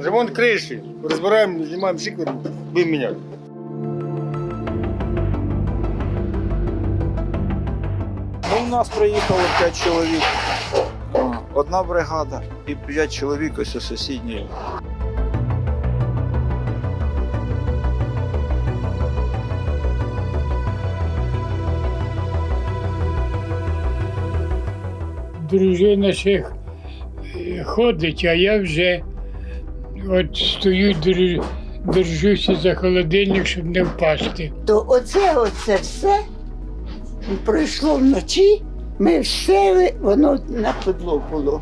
Ремонт криші. Розбираємо, знімаємо шиквер, будемо міняти. Ну, у нас приїхало 5 чоловік. Одна бригада і 5 чоловік ось у сусідній. дружина ще х- е, ходить, а я вже от стою, держуся за холодильник, щоб не впасти. То оце, оце все пройшло вночі. Ми все, воно на підлогу було.